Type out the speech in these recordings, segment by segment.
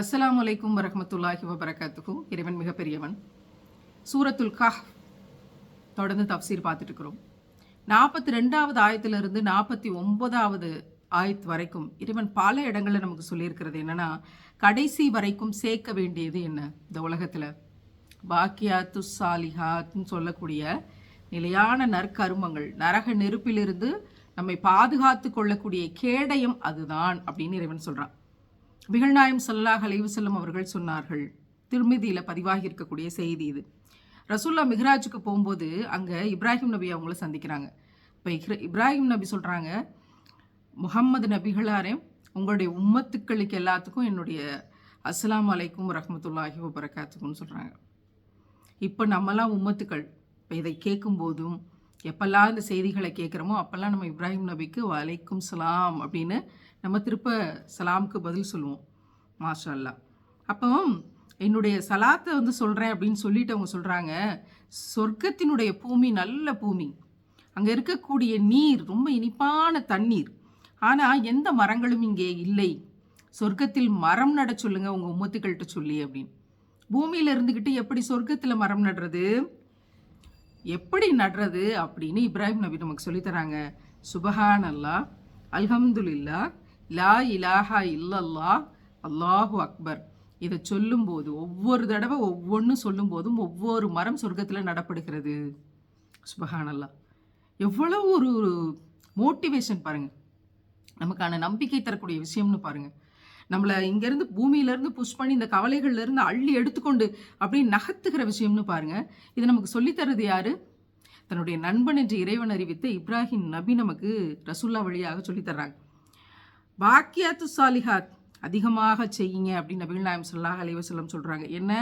அஸ்லாம் வலைக்கும் வரமத்துல்லாஹி வபரகாத்துக்கும் இறைவன் மிகப்பெரியவன். சூரத்துல் கஹ் தொடர்ந்து தப்சீர் பார்த்துட்டு இருக்கிறோம் நாற்பத்தி ரெண்டாவது ஆயத்திலிருந்து நாற்பத்தி ஒன்பதாவது ஆயத் வரைக்கும் இறைவன் பல இடங்களில் நமக்கு சொல்லியிருக்கிறது என்னன்னா கடைசி வரைக்கும் சேர்க்க வேண்டியது என்ன? இந்த உலகத்தில். பாக்கியாத்து சாலிஹாத்னு சொல்லக்கூடிய நிலையான நற்கருமங்கள் நரக நெருப்பிலிருந்து நம்மை பாதுகாத்து கொள்ளக்கூடிய கேடயம் அதுதான் அப்படின்னு இறைவன் சொல்கிறான் பிகழ்நாயம் சல்லாஹ் அலைவசல்லம் அவர்கள் சொன்னார்கள் திருமிதியில் பதிவாகி இருக்கக்கூடிய செய்தி இது ரசூல்லா மிஹ்ராஜுக்கு போகும்போது அங்கே இப்ராஹிம் நபி அவங்கள சந்திக்கிறாங்க இப்போ இப்ராஹிம் நபி சொல்கிறாங்க முகம்மது நபிகளாரே உங்களுடைய உம்மத்துக்களுக்கு எல்லாத்துக்கும் என்னுடைய அஸ்லாம் அலைக்கும் ரஹமத்துல்லாஹி வபரகாத்துக்குன்னு சொல்கிறாங்க இப்போ நம்மலாம் உம்மத்துக்கள் இப்போ இதை கேட்கும்போதும் எப்பெல்லாம் இந்த செய்திகளை கேட்குறோமோ அப்போல்லாம் நம்ம இப்ராஹிம் நபிக்கு வலைக்கும் சலாம் அப்படின்னு நம்ம திருப்ப சலாமுக்கு பதில் சொல்லுவோம். மாஷா அல்லாஹ் அப்போ என்னுடைய சலாத்தை வந்து சொல்கிறேன் அப்படின்னு சொல்லிட்டு அவங்க சொல்கிறாங்க சொர்க்கத்தினுடைய பூமி நல்ல பூமி. அங்கே இருக்கக்கூடிய நீர் ரொம்ப இனிப்பான தண்ணீர். ஆனால் எந்த மரங்களும் இங்கே இல்லை. சொர்க்கத்தில் மரம் நட சொல்லுங்க உங்கள் உம்மத்துக்கள்கிட்ட சொல்லி அப்படின்னு. பூமியில் இருந்துக்கிட்டு எப்படி சொர்க்கத்தில் மரம் நடுறது? எப்படி நடுறது அப்படின்னு இப்ராஹிம் நபி நமக்கு சொல்லித்தராங்க சுபஹான் அல்லா அல்ஹம்துலில்லா லா இலாஹா இல்லல்லா அல்லாஹு அக்பர். இதை சொல்லும்போது ஒவ்வொரு தடவை ஒவ்வொன்றும் சொல்லும்போதும் ஒவ்வொரு மரம் சொர்க்கத்தில் நடப்படுகிறது. சுபஹானல்லா எவ்வளோ எவ்வளவு ஒரு மோட்டிவேஷன் பாருங்கள் நமக்கான நம்பிக்கை தரக்கூடிய விஷயம்னு பாருங்கள் நம்மளை இங்கேருந்து பூமியிலேருந்து புஷ் பண்ணி இந்த கவலைகள்லேருந்து அள்ளி எடுத்துக்கொண்டு அப்படியே நகர்த்துகிற விஷயம்னு பாருங்கள் இது நமக்கு சொல்லித்தரது யார்? தன்னுடைய நண்பன் என்று இறைவன் அறிவித்த இப்ராஹிம் நபி நமக்கு ரசுல்லா வழியாக சொல்லித்தர்றாங்க பாக்கியாத்து சாலிஹாத். அதிகமாக செய்யுங்க அப்படின்னு நபிகள் நாயம் சொல்லாஹ் அலைவசல்லம் சொல்கிறாங்க என்ன?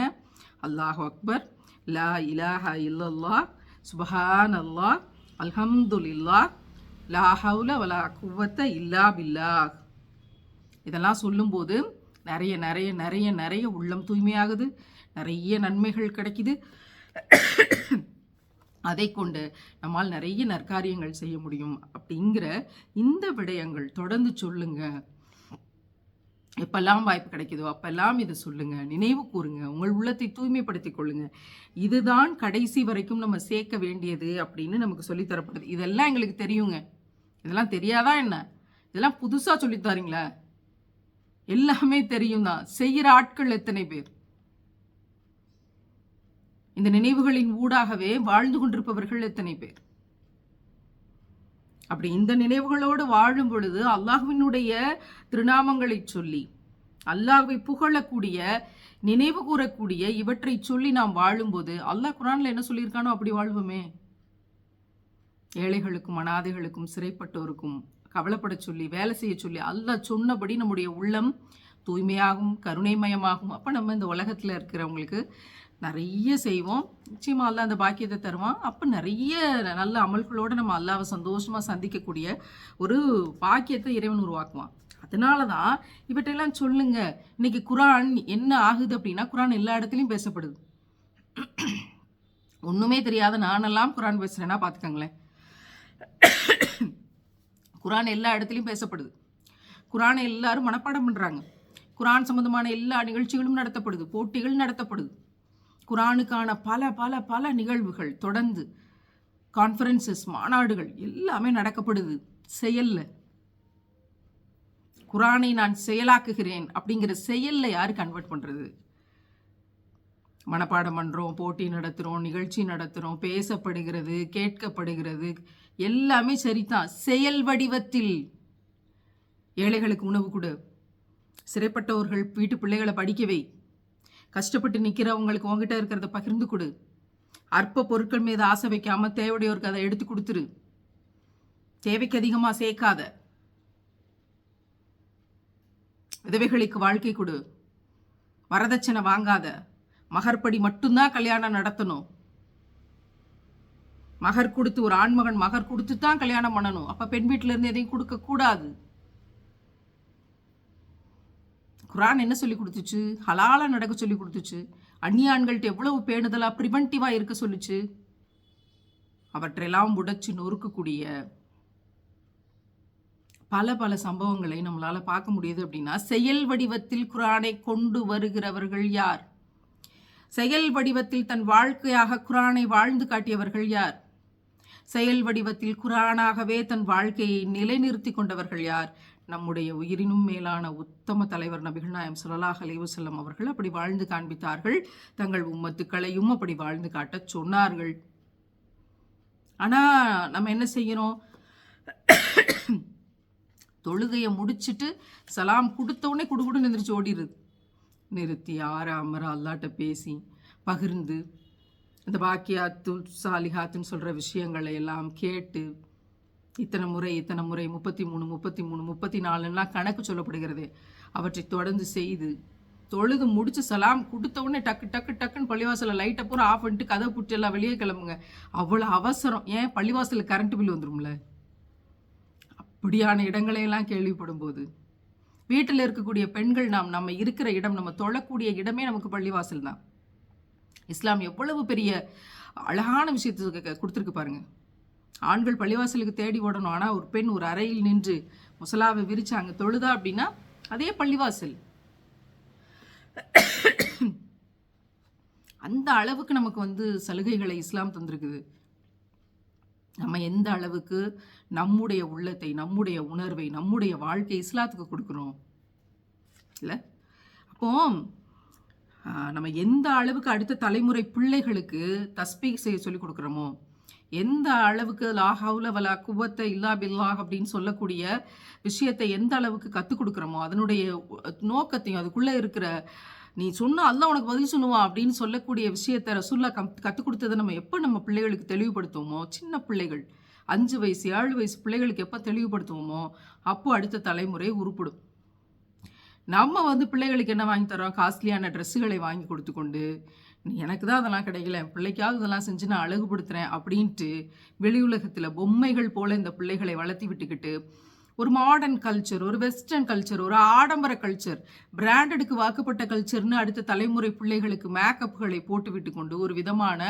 அல்லாஹ் அக்பர். லா இலாஹா இல்லல்லா சுபஹான் அல்லாஹ் அல்ஹம்துல்லா லா ஹவுல வலா குவத்த இல்லா பில்லாஹ். இதெல்லாம் சொல்லும்போது நிறைய நிறைய நிறைய நிறைய உள்ளம் தூய்மையாகுது. நிறைய நன்மைகள் கிடைக்குது. அதை கொண்டு நம்மால் நிறைய நற்காரியங்கள் செய்ய முடியும் அப்படிங்கிற இந்த விடயங்கள் தொடர்ந்து சொல்லுங்க. எப்பெல்லாம் வாய்ப்பு கிடைக்குதோ அப்பெல்லாம் இதை சொல்லுங்க. நினைவு கூறுங்க. உங்கள் உள்ளத்தை தூய்மைப்படுத்திக் கொள்ளுங்க. இதுதான் கடைசி வரைக்கும் நம்ம சேர்க்க வேண்டியது அப்படின்னு நமக்கு சொல்லித்தரப்படுது இதெல்லாம் எங்களுக்கு தெரியுங்க. இதெல்லாம் தெரியாதா என்ன? இதெல்லாம் புதுசாக சொல்லித்தாரீங்களா எல்லாமே தெரியும் தான் செய்கிற ஆட்கள் எத்தனை பேர்? இந்த நினைவுகளின் ஊடாகவே வாழ்ந்து கொண்டிருப்பவர்கள் எத்தனை பேர்? அப்படி இந்த நினைவுகளோடு வாழும் பொழுது அல்லாஹ்வினுடைய திருநாமங்களை சொல்லி அல்லாஹ்வை புகழக்கூடிய நினைவு கூறக்கூடிய இவற்றை சொல்லி நாம் வாழும்போது அல்லாஹ் குரான்ல என்ன சொல்லியிருக்கானோ அப்படி வாழ்வோமே. ஏழைகளுக்கும் அனாதைகளுக்கும் சிறைப்பட்டோருக்கும் கவலைப்பட சொல்லி வேலை செய்ய சொல்லி அல்லாஹ் சொன்னபடி நம்முடைய உள்ளம் தூய்மையாகும் கருணைமயமாகும். அப்போ நம்ம இந்த உலகத்தில் இருக்கிறவங்களுக்கு நிறைய செய்வோம். நிச்சயமா அல்லா அந்த பாக்கியத்தை தருவான். அப்போ நிறைய நல்ல அமல்களோடு நம்ம அல்லாவை சந்தோஷமாக சந்திக்கக்கூடிய ஒரு பாக்கியத்தை இறைவன் உருவாக்குவான். அதனால தான் இவற்றையெல்லாம் சொல்லுங்க இன்னைக்கு குரான் என்ன ஆகுது அப்படின்னா குரான் எல்லா இடத்துலையும் பேசப்படுது. ஒன்றுமே தெரியாத நானெல்லாம் குரான் பேசுகிறேன்னா பார்த்துக்கோங்களேன் குரான் எல்லா இடத்துலையும் பேசப்படுது. குரானை எல்லாரும் மனப்பாடம் பண்ணுறாங்க குரான் சம்மந்தமான எல்லா நிகழ்ச்சிகளும் நடத்தப்படுது. போட்டிகள் நடத்தப்படுது. குரானுக்கான பல பல பல நிகழ்வுகள் தொடர்ந்து கான்ஃபரன்சஸ் மாநாடுகள் எல்லாமே நடக்கப்படுது. செயலில். குரானை நான் செயலாக்குகிறேன் அப்படிங்கிற செயல்ல யார் கன்வெர்ட் பண்ணுறது மனப்பாடம் பண்ணுறோம் போட்டி நடத்துகிறோம் நிகழ்ச்சி நடத்துகிறோம் பேசப்படுகிறது கேட்கப்படுகிறது. எல்லாமே சரிதான். செயல் வடிவத்தில் ஏழைகளுக்கு உணவு கொடு. சிறைப்பட்டவர்கள் வீட்டு பிள்ளைகளை படிக்கவை கஷ்டப்பட்டு நிற்கிறவங்களுக்கு உங்ககிட்ட இருக்கிறத பகிர்ந்து கொடு. அற்ப பொருட்கள் மீது ஆசை வைக்காம தேவையுடையோருக்கு அதை எடுத்து கொடுத்துரு. தேவைக்கு அதிகமாக சேர்க்காத. விதவைகளுக்கு வாழ்க்கை கொடு. வரதட்சணை வாங்காத. மகர்படி மட்டும்தான் கல்யாணம் நடத்தணும். மகர் கொடுத்து ஒரு ஆண்மகன் மகர் கொடுத்து தான் கல்யாணம் பண்ணணும். அப்போ பெண் வீட்டிலேருந்து எதையும் கொடுக்கக்கூடாது. குரான் என்ன சொல்லி கொடுத்துச்சு? ஹலாலாக நடக்க சொல்லி கொடுத்துச்சு. அந்நியான்கள்ட்ட எவ்வளவு பேணுதலாக ப்ரிவென்டிவாக இருக்க சொல்லுச்சு? அவற்றையெல்லாம் உடைச்சு நொறுக்கக்கூடிய பல பல சம்பவங்களை நம்மளால் பார்க்க முடியுது அப்படின்னா செயல் வடிவத்தில் குரானை கொண்டு வருகிறவர்கள் யார்? செயல் வடிவத்தில் தன் வாழ்க்கையாக குரானை வாழ்ந்து காட்டியவர்கள் யார்? செயல் வடிவத்தில் குரானாகவே தன் வாழ்க்கையை நிலைநிறுத்தி கொண்டவர்கள் யார்? நம்முடைய உயிரினும் மேலான உத்தம தலைவர் நபிகள் நாயம் சுல்லாஹ் அலைவசல்லம் அவர்கள் அப்படி வாழ்ந்து காண்பித்தார்கள். தங்கள் உம்மத்துக்களையும் அப்படி வாழ்ந்து காட்டச் சொன்னார்கள். ஆனால் நம்ம என்ன செய்கிறோம் தொழுகையை முடிச்சுட்டு சலாம் கொடுத்தவுடனே குடுகுடு நின்றுச்சு ஓடிடுது நிறுத்தி ஆறாமற அல்லாட்ட பேசி பகிர்ந்து இந்த பாக்கியாத்து சாலிஹாத்துன்னு சொல்கிற விஷயங்களை எல்லாம் கேட்டு இத்தனை முறை இத்தனை முறை முப்பத்தி மூணு முப்பத்தி மூணு முப்பத்தி நாலுலாம் கணக்கு சொல்லப்படுகிறது. அவற்றை தொடர்ந்து செய்து தொழுது முடிச்சு சலாம் கொடுத்த உடனே டக்கு டக்கு டக்குன்னு பள்ளிவாசலில் லைட்டை பூரா ஆஃப் பண்ணிட்டு கதை புட்டு எல்லாம் வெளியே கிளம்புங்க. அவ்வளோ அவசரம். ஏன் பள்ளிவாசலில் கரண்ட் பில் வந்துடும்ல அப்படியான இடங்களையெல்லாம் கேள்விப்படும் போது வீட்டில் இருக்கக்கூடிய பெண்கள் நாம் நம்ம இருக்கிற இடம் நம்ம தொழக்கூடிய இடமே நமக்கு பள்ளிவாசல் தான். இஸ்லாம் எவ்வளவு பெரிய அழகான விஷயத்துக்கு கொடுத்துருக்கு பாருங்கள் ஆண்கள் பள்ளிவாசலுக்கு தேடி ஓடணும். ஆனால் ஒரு பெண் ஒரு அறையில் நின்று முசலாவை விரித்து அங்கே தொழுதா அப்படின்னா அதே பள்ளிவாசல். அந்த அளவுக்கு நமக்கு வந்து சலுகைகளை இஸ்லாம் தந்திருக்குது. நம்ம எந்த அளவுக்கு நம்முடைய உள்ளத்தை நம்முடைய உணர்வை நம்முடைய வாழ்க்கை இஸ்லாத்துக்கு கொடுக்குறோம். இல்லை? அப்போ நம்ம எந்த அளவுக்கு அடுத்த தலைமுறை பிள்ளைகளுக்கு தஸ்பீக் செய்ய சொல்லி கொடுக்குறோமோ எந்த அளவுக்கு லாஹவுல வலா குவத்தை இல்லா பில்லாஹ் அப்படின்னு சொல்லக்கூடிய விஷயத்தை எந்த அளவுக்கு கற்றுக் கொடுக்குறோமோ அதனுடைய நோக்கத்தையும் அதுக்குள்ளே இருக்கிற நீ சொன்னால் அல்ல உனக்கு பதில் சொல்லுவான் அப்படின்னு சொல்லக்கூடிய விஷயத்த ரசுல்லா கம் கற்றுக் கொடுத்ததை நம்ம எப்போ நம்ம பிள்ளைகளுக்கு தெளிவுபடுத்துவோமோ சின்ன பிள்ளைகள் அஞ்சு வயசு ஏழு வயசு பிள்ளைகளுக்கு எப்போ தெளிவுபடுத்துவோமோ அப்போ அடுத்த தலைமுறை உருப்பிடும். நம்ம வந்து பிள்ளைகளுக்கு என்ன வாங்கி தரோம் காஸ்ட்லியான ட்ரெஸ்ஸுகளை வாங்கி கொடுத்து கொண்டு எனக்கு தான் அதெல்லாம் கிடைக்கல. பிள்ளைக்காக இதெல்லாம் செஞ்சு நான் அழகுபடுத்துகிறேன் அப்படின்ட்டு வெளி உலகத்தில் பொம்மைகள் போல இந்த பிள்ளைகளை வளர்த்தி விட்டுக்கிட்டு ஒரு மாடர்ன் கல்ச்சர் ஒரு வெஸ்டர்ன் கல்ச்சர் ஒரு ஆடம்பர கல்ச்சர் பிராண்டடுக்கு வாக்கப்பட்ட கல்ச்சர்னு அடுத்த தலைமுறை பிள்ளைகளுக்கு மேக்கப்புகளை போட்டு விட்டு கொண்டு ஒரு விதமான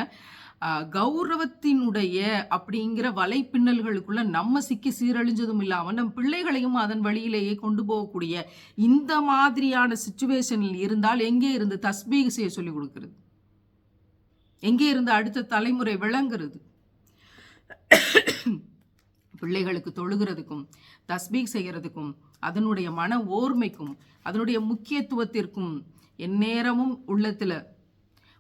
கௌரவத்தினுடைய அப்படிங்கிற வலைப்பின்னல்களுக்குள்ள நம்ம சிக்கி சீரழிஞ்சதும் இல்லாமல் நம் பிள்ளைகளையும் அதன் வழியிலேயே கொண்டு போகக்கூடிய இந்த மாதிரியான சுச்சுவேஷனில் இருந்தால் எங்கே இருந்து தஸ்பீக செய்ய சொல்லிக் கொடுக்கிறது? எங்கே இருந்து அடுத்த தலைமுறை விளங்குறது? பிள்ளைகளுக்கு தொழுகிறதுக்கும் தஸ்பீக் செய்கிறதுக்கும் அதனுடைய மன ஓர்மைக்கும் அதனுடைய முக்கியத்துவத்திற்கும் எந்நேரமும் உள்ளத்தில்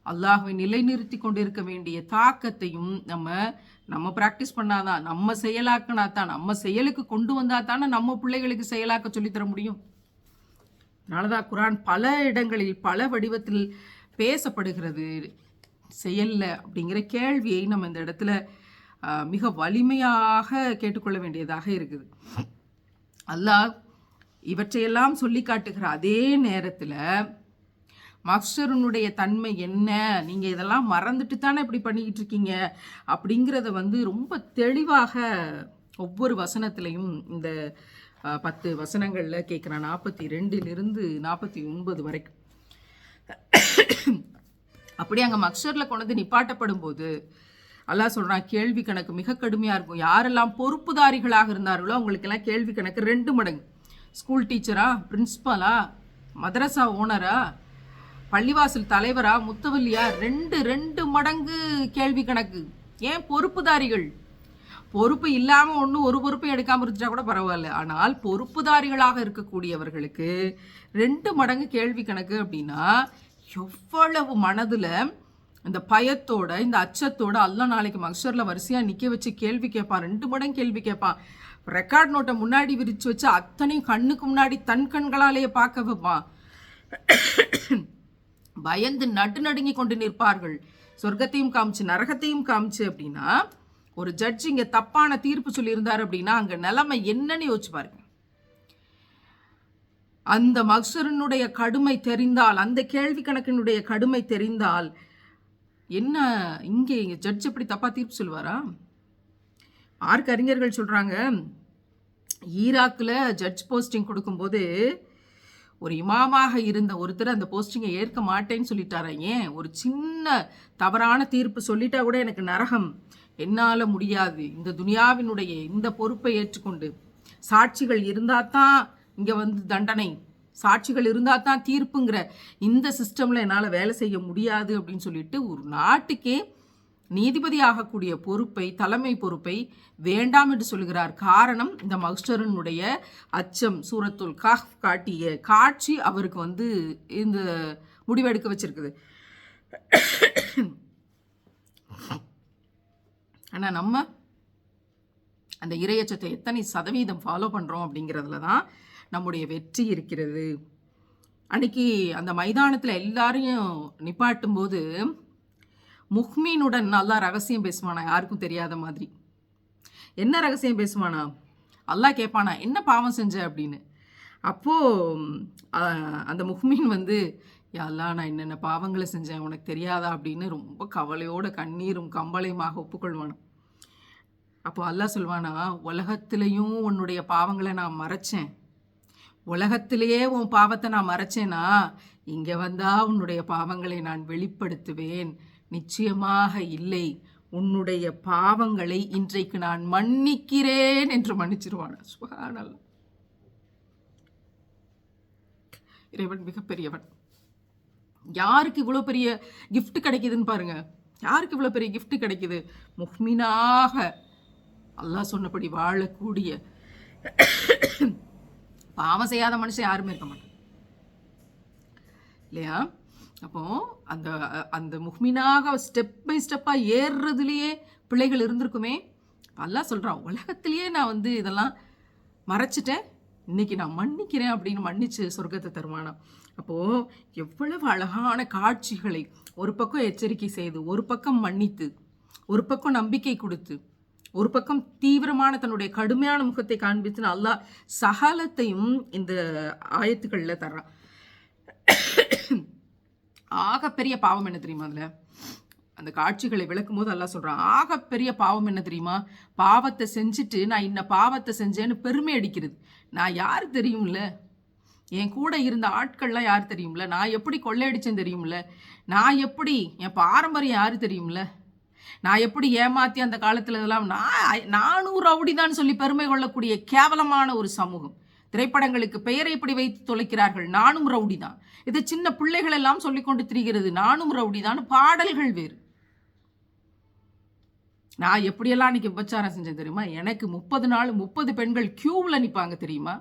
அல்லாஹை நிலைநிறுத்தி கொண்டிருக்க வேண்டிய தாக்கத்தையும் நம்ம நம்ம ப்ராக்டிஸ் பண்ணாதான் நம்ம செயலாக்கினா தான் நம்ம செயலுக்கு கொண்டு வந்தால் தானே நம்ம பிள்ளைகளுக்கு செயலாக்க சொல்லித்தர முடியும். அதனாலதான் குரான் பல இடங்களில் பல வடிவத்தில் பேசப்படுகிறது. செயல்ல அப்படிங்கிற கேள்வியை நம்ம இந்த இடத்துல மிக வலிமையாக கேட்டுக்கொள்ள வேண்டியதாக இருக்குது. அல்லாஹ் இவற்றையெல்லாம் சொல்லி காட்டுகிற அதே நேரத்தில் மக்ஷருனுடைய தன்மை என்ன? நீங்கள் இதெல்லாம் மறந்துட்டு தானே இப்படி பண்ணிக்கிட்டு இருக்கீங்க? அப்படிங்கிறத வந்து ரொம்ப தெளிவாக ஒவ்வொரு வசனத்திலையும் இந்த பத்து வசனங்களில் கேட்குறேன் நாற்பத்தி ரெண்டுலேருந்து நாற்பத்தி ஒன்பது வரைக்கும். அப்படி அங்கே மக்ஷரில் கொண்டு வந்து நிப்பாட்டப்படும் போது அல்லாஹ் சொல்கிறான் கேள்வி கணக்கு மிக கடுமையாக இருக்கும். யாரெல்லாம் பொறுப்புதாரிகளாக இருந்தார்களோ அவங்களுக்கெல்லாம் கேள்வி கணக்கு ரெண்டு மடங்கு. ஸ்கூல் டீச்சரா பிரின்ஸ்பலா மதரசா ஓனரா பள்ளிவாசல் தலைவரா முத்தவல்லியா ரெண்டு ரெண்டு மடங்கு கேள்வி கணக்கு. ஏன் பொறுப்புதாரிகள்? பொறுப்பு இல்லாமல் ஒன்றும் ஒரு பொறுப்பையும் எடுக்காமல் இருந்துச்சா கூட பரவாயில்ல. ஆனால் பொறுப்புதாரிகளாக இருக்கக்கூடியவர்களுக்கு ரெண்டு மடங்கு கேள்வி கணக்கு அப்படின்னா எவ்வளவு மனதில் இந்த பயத்தோட இந்த அச்சத்தோட அல்ல நாளைக்கு மக்சரில் வரிசையாக நிற்க வச்சு கேள்வி கேட்பான் ரெண்டு மடங்கு கேள்வி கேட்பான் ரெக்கார்ட் நோட்டை முன்னாடி விரித்து வச்சு அத்தனையும் கண்ணுக்கு முன்னாடி தன் கண்களாலேயே பார்க்க வைப்பான் பயந்து நடு நடுங்கி கொண்டு நிற்பார்கள். சொர்க்கத்தையும் காமிச்சு நரகத்தையும் காமிச்சு அப்படின்னா ஒரு ஜட்ஜ் இங்கே தப்பான தீர்ப்பு சொல்லியிருந்தார் அப்படின்னா அங்கே நிலைமை என்னன்னு யோசிச்சு பாருங்க அந்த மக்சூரினுடைய கடுமை தெரிந்தால் அந்த கேள்வி கணக்கினுடைய கடுமை தெரிந்தால் என்ன இங்கே ஜட்ஜ் எப்படி தப்பாக தீர்ப்பு சொல்லுவாரா? ஆர்க் அறிஞர்கள் சொல்கிறாங்க ஈராக்கில் ஜட்ஜ் போஸ்டிங் கொடுக்கும்போது ஒரு இமாமாக இருந்த ஒருத்தர் அந்த போஸ்டிங்கை ஏற்க மாட்டேன்னு சொல்லிட்டாரா ஏன்? ஒரு சின்ன தவறான தீர்ப்பு சொல்லிட்டா கூட எனக்கு நரகம். என்னால் முடியாது. இந்த துனியாவினுடைய இந்த பொறுப்பை ஏற்றுக்கொண்டு சாட்சிகள் இருந்தால் தான் இங்கே வந்து தண்டனை. சாட்சிகள் இருந்தால் தான் தீர்ப்புங்கிற இந்த சிஸ்டமில் என்னால் வேலை செய்ய முடியாது அப்படின்னு சொல்லிட்டு ஒரு நாட்டுக்கே நீதிபதி ஆகக்கூடிய பொறுப்பை தலைமை பொறுப்பை வேண்டாம் என்று சொல்கிறார் காரணம் இந்த மக்ஸ்டரனுடைய அச்சம் சூரத்துல் காஹ் காட்டிய காட்சி அவருக்கு வந்து இந்த முடிவெடுக்க வச்சிருக்குது. ஆனால் நம்ம அந்த இரையச்சத்தை எத்தனை சதவீதம் ஃபாலோ பண்ணுறோம் அப்படிங்கிறதுல தான் நம்முடைய வெற்றி இருக்கிறது. அன்னைக்கு அந்த மைதானத்தில் எல்லாரையும் நிப்பாட்டும் போது முஹ்மீனுடன் நல்லா ரகசியம் பேசுவானா? யாருக்கும் தெரியாத மாதிரி. என்ன ரகசியம் பேசுவானா? அல்லாஹ் கேட்பானா என்ன பாவம் செஞ்ச? அப்படின்னு. அப்போது அந்த முஹ்மீன் வந்து யாரெல்லாம் நான் என்னென்ன பாவங்களை செஞ்சேன்? உனக்கு தெரியாதா? அப்படின்னு ரொம்ப கவலையோட கண்ணீரும் கம்பளையுமாக ஒப்புக்கொள்வானா. அப்போ அல்லாஹ் சொல்வானா உலகத்திலையும் உன்னுடைய பாவங்களை நான் மறைச்சேன். உலகத்திலேயே உன் பாவத்தை நான் மறைச்சேனா? இங்கே வந்தா உன்னுடைய பாவங்களை நான் வெளிப்படுத்துவேன். நிச்சயமாக இல்லை. உன்னுடைய பாவங்களை இன்றைக்கு நான் மன்னிக்கிறேன் என்று மன்னிச்சிருவானா. சுகானல் இறைவன் மிகப்பெரியவன் யாருக்கு இவ்வளோ பெரிய கிஃப்ட் கிடைக்குதுன்னு பாருங்க. யாருக்கு இவ்வளோ பெரிய கிஃப்ட் கிடைக்குது? முஹ்மினாக. அல்லாஹ் சொன்னபடி வாழக்கூடிய பாவம் செய்யாத மனுஷன் யாருமே இருக்க மாட்டான். இல்லையா? அப்போ அந்த அந்த முஹ்மினாக ஸ்டெப் பை ஸ்டெப்பாக ஏறுறதுலேயே பிள்ளைகள் இருந்திருக்குமே. எல்லாம் சொல்கிறான் உலகத்திலேயே நான் வந்து இதெல்லாம் மறைச்சிட்டேன். இன்றைக்கி நான் மன்னிக்கிறேன் அப்படின்னு மன்னிச்சு சொர்க்கத்தை தருவானா அப்போது எவ்வளவு அழகான காட்சிகளை ஒரு பக்கம் எச்சரிக்கை செய்து ஒரு பக்கம் மன்னித்து ஒரு பக்கம் நம்பிக்கை கொடுத்து ஒரு பக்கம் தீவிரமான தன்னுடைய கடுமையான முகத்தை காண்பித்து அல்லாஹ் சகலத்தையும் இந்த ஆயத்துக்களில் தர்றான். ஆகப்பெரிய பாவம் என்ன தெரியுமா அதில்? அந்த காட்சிகளை விளக்கும் போது எல்லாம் சொல்கிறான் ஆகப்பெரிய பாவம் என்ன தெரியுமா? பாவத்தை செஞ்சுட்டு நான் இன்ன பாவத்தை செஞ்சேன்னு பெருமை அடிக்கிறது. நான் யார் தெரியும்ல? என் கூட இருந்த ஆட்கள்லாம் யார் தெரியும்ல? நான் எப்படி கொள்ளையடிச்சேன்னு தெரியும்ல? நான் எப்படி என் பாரம்பரியம் யார் தெரியும்ல? நான் எப்படி ஏமாத்தி அந்த காலத்தில் இதெல்லாம் நான் நானூறு ரவுடிதான் சொல்லி பெருமை கொள்ளக்கூடிய கேவலமான ஒரு சமூகம். திரைப்படங்களுக்கு பெயரை இப்படி வைத்து தொலைக்கிறார்கள். நானும் ரவுடி தான் இது சின்ன பிள்ளைகள் எல்லாம் சொல்லிக் கொண்டு திரிகிறது நானும் ரவுடி தான் பாடல்கள் வேறு. நான் எப்படியெல்லாம் அன்றைக்கி விபச்சாரம் செஞ்சேன் தெரியுமா? எனக்கு முப்பது நாள் முப்பது பெண்கள் க்யூவில் நிற்பாங்க தெரியுமா?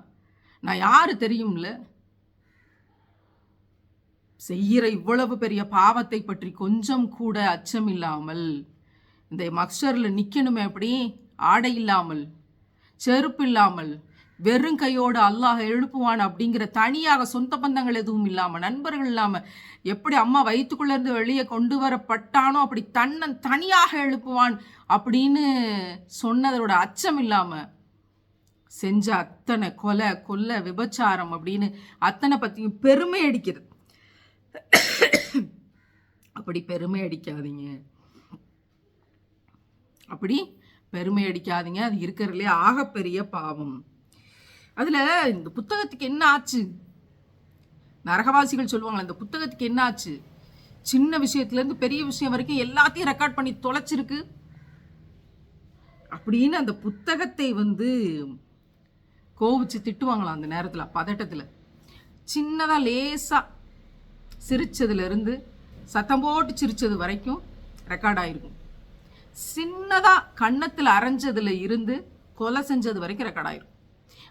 நான் யாரு தெரியும்ல? செய்கிற இவ்வளவு பெரிய பாவத்தை பற்றி கொஞ்சம் கூட அச்சம் இல்லாமல் இந்த மக்சரில் நிற்கணுமே எப்படி ஆடை இல்லாமல் செருப்பு இல்லாமல் வெறும் கையோடு அல்லாஹ் எழுப்புவான் அப்படிங்கிற தனியாக சொந்த பந்தங்கள் எதுவும் இல்லாமல் நண்பர்கள் இல்லாமல் எப்படி அம்மா வயிற்றுக்குள்ளேருந்து வெளியே கொண்டு வரப்பட்டானோ அப்படி தன்னன் தனியாக எழுப்புவான் அப்படின்னு சொன்னதோட அச்சம் இல்லாமல் செஞ்ச அத்தனை கொலை கொல்ல விபச்சாரம் அப்படின்னு அத்தனை பற்றியும் பெருமை அடிக்கிறது அப்படி பெருமை அடிக்காதீங்க. அப்படி பெருமை அடிக்காதீங்க. அது இருக்கிறதுலே ஆகப்பெரிய பாவம். அதில் இந்த புத்தகத்துக்கு என்ன ஆச்சு? நரகவாசிகள் சொல்லுவாங்களே இந்த புத்தகத்துக்கு என்ன ஆச்சு? சின்ன விஷயத்துலேருந்து பெரிய விஷயம் வரைக்கும் எல்லாத்தையும் ரெக்கார்ட் பண்ணி தொலைச்சிருக்கு. அப்படின்னு அந்த புத்தகத்தை வந்து கோவிச்சு திட்டுவாங்களாம் அந்த நேரத்தில் பதட்டத்தில். சின்னதாக லேசாக சிரித்ததுலேருந்து சத்தம் போட்டு சிரித்தது வரைக்கும் ரெக்கார்ட் ஆகிருக்கும் சின்னதாக கன்னத்தில் அரைஞ்சதுல இருந்து கொலை செஞ்சது வரைக்கும் ரெக்கார்ட் ஆயிரும்.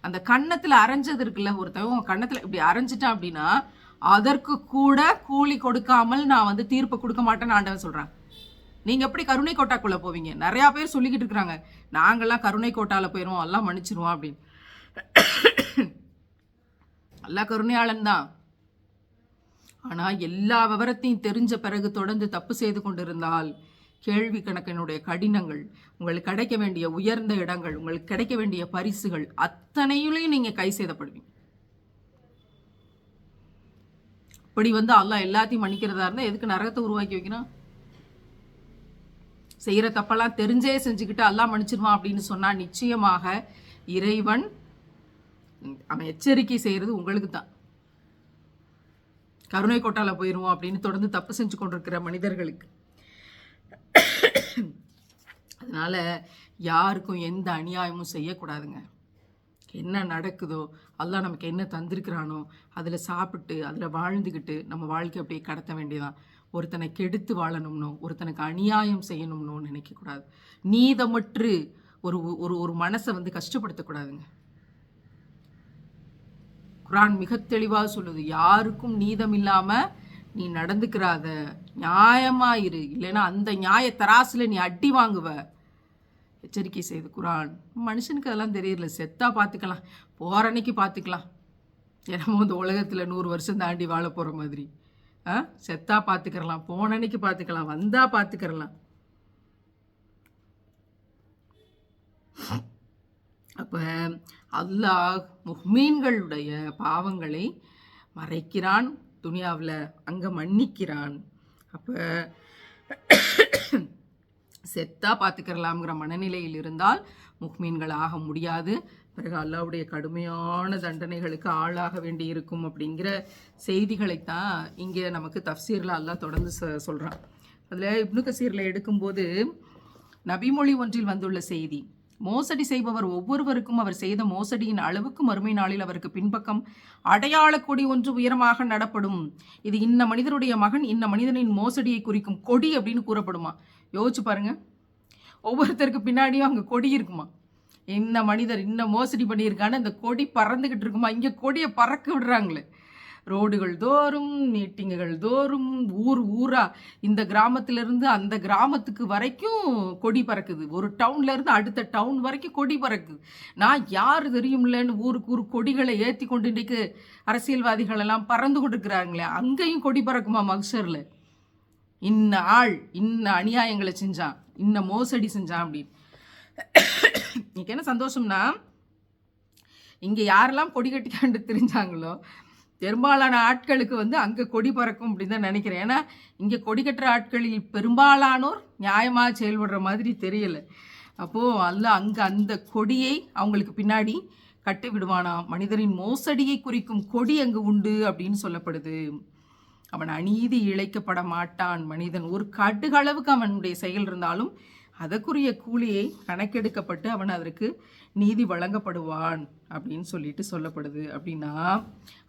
அந்த கன்னத்தில் அரைஞ்சது இருக்குல்ல ஒருத்தவங்க கன்னத்தில் இப்படி அரைஞ்சிட்டான் அப்படின்னா அதற்கு கூட கூலி கொடுக்காமல் நான் வந்து தீர்ப்பு கொடுக்க மாட்டேன்னு ஆண்டவன் சொல்கிறேன் நீங்கள் எப்படி கருணை கோட்டாக்குள்ளே போவீங்க? நிறையா பேர் சொல்லிக்கிட்டு இருக்கிறாங்க. நாங்கள்லாம் கருணை கோட்டாவில் போயிடுவோம் எல்லாம் மன்னிச்சிருவோம் அப்படின்னு. எல்லா கருணையாளன் தான். ஆனால் எல்லா விவரத்தையும் தெரிஞ்ச பிறகு தொடர்ந்து தப்பு செய்து கொண்டிருந்தால் கேள்வி கணக்கினுடைய கடினங்கள் உங்களுக்கு கிடைக்க வேண்டிய உயர்ந்த இடங்கள் உங்களுக்கு கிடைக்க வேண்டிய பரிசுகள் அத்தனையிலையும் நீங்கள் கை செய்தப்படுவீங்க அப்படி வந்து அல்லாஹ் எல்லாத்தையும் மன்னிக்கிறதா இருந்தால் எதுக்கு நரகத்தை உருவாக்கி வைக்கிறான்? செய்கிற தப்பெல்லாம் தெரிஞ்சே செஞ்சுக்கிட்டு அல்லாஹ் மன்னிச்சிருவான் அப்படின்னு சொன்னால் நிச்சயமாக இறைவன் அவன் எச்சரிக்கை செய்கிறது உங்களுக்கு தான். கருணை கோட்டாவில் போயிடுவோம் அப்படின்னு தொடர்ந்து தப்பு செஞ்சு கொண்டிருக்கிற மனிதர்களுக்கு. அதனால் யாருக்கும் எந்த அநியாயமும் செய்யக்கூடாதுங்க. என்ன நடக்குதோ அதெல்லாம் நமக்கு என்ன தந்திருக்கிறானோ அதில் சாப்பிட்டு அதில் வாழ்ந்துக்கிட்டு நம்ம வாழ்க்கை அப்படியே கடத்த வேண்டியதான் ஒருத்தனை கெடுத்து வாழணும்னோ ஒருத்தனுக்கு அநியாயம் செய்யணும்னோ நினைக்கக்கூடாது. நீதமற்று ஒரு ஒரு ஒரு மனசை வந்து கஷ்டப்படுத்தக்கூடாதுங்க. குரான் மிக தெளிவாக சொல்லுது யாருக்கும் நீதம் இல்லாமல் நீ நடந்துக்கிறாத நியாயமா இரு. இல்லைன்னா அந்த நியாய தராசில் நீ அடி வாங்குவ. எச்சரிக்கை செய்து குரான். மனுஷனுக்கு அதெல்லாம் தெரியல. செத்தா பார்த்துக்கலாம் போகிற அன்னைக்கு பார்த்துக்கலாம் என்னமோ இந்த உலகத்தில் நூறு வருஷம் தாண்டி வாழ போகிற மாதிரி. ஆ? செத்தா பார்த்துக்கிறலாம் போன அன்னைக்கு பார்த்துக்கலாம் வந்தா பார்த்துக்கிறலாம் அப்போ அல்லாஹ் முஹ்மீன்களுடைய பாவங்களை மறைக்கிறான். துனியாவில் அங்கே மன்னிக்கிறான். அப்போ செத்தா பார்த்துக்கிறலாம்ங்கிற மனநிலையில் இருந்தால் முக்மீன்கள் ஆக முடியாது. பிறகு அல்லாவுடைய கடுமையான தண்டனைகளுக்கு ஆளாக வேண்டி இருக்கும் அப்படிங்கிற செய்திகளைத்தான் இங்கே நமக்கு தஃசீரில் அல்லாஹ் தொடர்ந்து சொ சொல்கிறான் அதில் இப்னு கசீரில் எடுக்கும்போது நபிமொழி ஒன்றில் வந்துள்ள செய்தி மோசடி செய்பவர் ஒவ்வொருவருக்கும் அவர் செய்த மோசடியின் அளவுக்கு மறுமை நாளில் அவருக்கு பின்பக்கம் அடையாள கொடி ஒன்று உயரமாக நடப்படும். இது இன்ன மனிதருடைய மகன் இன்ன மனிதனின் மோசடியை குறிக்கும் கொடி அப்படின்னு கூறப்படுமா? யோசிச்சு பாருங்க. ஒவ்வொருத்தருக்கு பின்னாடியும் அங்கே கொடி இருக்குமா? இன்ன மனிதர் இன்ன மோசடி பண்ணியிருக்கான்னு அந்த கொடி பறந்துக்கிட்டு இருக்குமா? இங்கே கொடியை பறக்க விடுறாங்களே. ரோடுகள் தோறும் மீட்டிங்குகள் தோறும் ஊர் ஊராக இந்த கிராமத்திலிருந்து அந்த கிராமத்துக்கு வரைக்கும் கொடி பறக்குது. ஒரு டவுன்லேருந்து அடுத்த டவுன் வரைக்கும் கொடி பறக்குது. நான் யார் தெரியும்லன்னு ஊருக்கு ஊர் கொடிகளை ஏற்றி கொண்டு இன்றைக்கு அரசியல்வாதிகள் எல்லாம் பறந்து கொண்டிருக்கிறாங்களே அங்கேயும் கொடி பறக்குமா மக்சரில்? இன்ன ஆள் இன்ன அநியாயங்களை செஞ்சான் இன்ன மோசடி செஞ்சான் அப்படின்னு. இன்னைக்கு என்ன சந்தோஷம்னா இங்கே யாரெல்லாம் கொடி கட்டிக்காண்டு தெரிஞ்சாங்களோ பெரும்பாலான ஆட்களுக்கு வந்து அங்கே கொடி பறக்கும் அப்படின்னு தான் நினைக்கிறேன். ஏன்னா இங்கே கொடி கட்டுற ஆட்களில் பெரும்பாலானோர் நியாயமாக செயல்படுற மாதிரி தெரியலை. அப்போது அல்ல அங்கே அந்த கொடியை அவங்களுக்கு பின்னாடி கட்டி விடுவானா? மனிதரின் மோசடியை குறிக்கும் கொடி அங்கு உண்டு அப்படின்னு சொல்லப்படுது. அவன் அநீதி இழைக்கப்பட மாட்டான். மனிதன் ஒரு கடுகளவுக்கு அவனுடைய செயல் இருந்தாலும் அதற்குரிய கூலியை கணக்கெடுக்கப்பட்டு அவன் அதற்கு நீதி வழங்கப்படுவான் அப்படின்னு சொல்லிட்டு சொல்லப்படுது. அப்படின்னா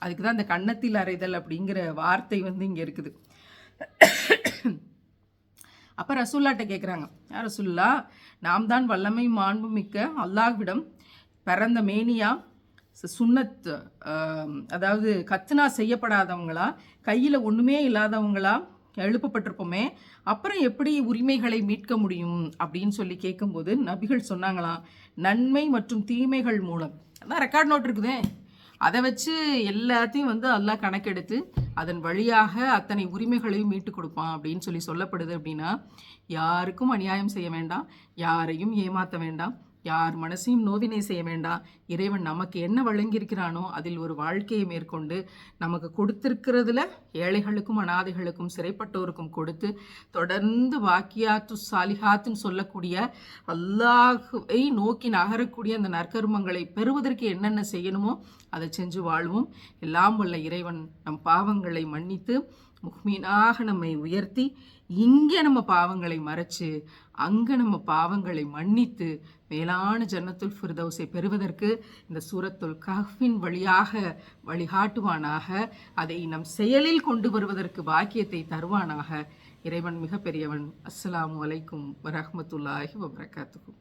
அதுக்கு தான் அந்த கன்னத்தில் அறைதல் அப்படிங்கிற வார்த்தை வந்து இங்கே இருக்குது. அப்போ ரசுல்லாட்ட கேட்குறாங்க ரசுல்லா நாம் தான் வல்லமை மாண்பு மிக்க அல்லாஹ்விடம் பிறந்த மேனியா சுண்ணத் அதாவது கத்துனா செய்யப்படாதவங்களா கையில் ஒன்றுமே இல்லாதவங்களா எழுப்பப்பட்டிருப்போமே அப்புறம் எப்படி உரிமைகளை மீட்க முடியும் அப்படின்னு சொல்லி கேட்கும்போது நபிகள் சொன்னாங்களாம் நன்மை மற்றும் தீமைகள் மூலம். அதான் ரெக்கார்ட் நோட் இருக்குதே. அதை வச்சு எல்லாத்தையும் வந்து எல்லாம் கணக்கெடுத்து அதன் வழியாக அத்தனை உரிமைகளையும் மீட்டு கொடுப்பான் அப்படின்னு சொல்லி சொல்லப்படுது அப்படின்னா யாருக்கும் அநியாயம் செய்ய வேண்டாம் யாரையும் ஏமாற்ற வேண்டாம். யார் மனசையும் நோவினை செய்ய வேண்டாம். இறைவன் நமக்கு என்ன வழங்கியிருக்கிறானோ அதில் ஒரு வாழ்க்கையை மேற்கொண்டு நமக்கு கொடுத்திருக்கிறதுல ஏழைகளுக்கும் அனாதைகளுக்கும் சிறைப்பட்டோருக்கும் கொடுத்து தொடர்ந்து வாக்கியாத்து சாலிஹாத்துன்னு சொல்லக்கூடிய அல்லாஹுவை நோக்கி நகரக்கூடிய அந்த நற்கருமங்களை பெறுவதற்கு என்னென்ன செய்யணுமோ அதை செஞ்சு வாழ்வோம். எல்லாம் வல்ல இறைவன் நம் பாவங்களை மன்னித்து முக்மீனாக நம்மை உயர்த்தி இங்கே நம்ம பாவங்களை மறைச்சு அங்கே நம்ம பாவங்களை மன்னித்து மேலான ஜன்னத்துல் ஃபிர்தௌஸை பெறுவதற்கு இந்த சூரத்துல் கஹ்வின் வழியாக வழிகாட்டுவானாக அதை நம் செயலில் கொண்டு வருவதற்கு பாக்கியத்தை தருவானாக. இறைவன் மிகப்பெரியவன். அஸ்லாம் அலைக்கும் வரஹமத்துல்லாஹி வபரகாத்துக்கும்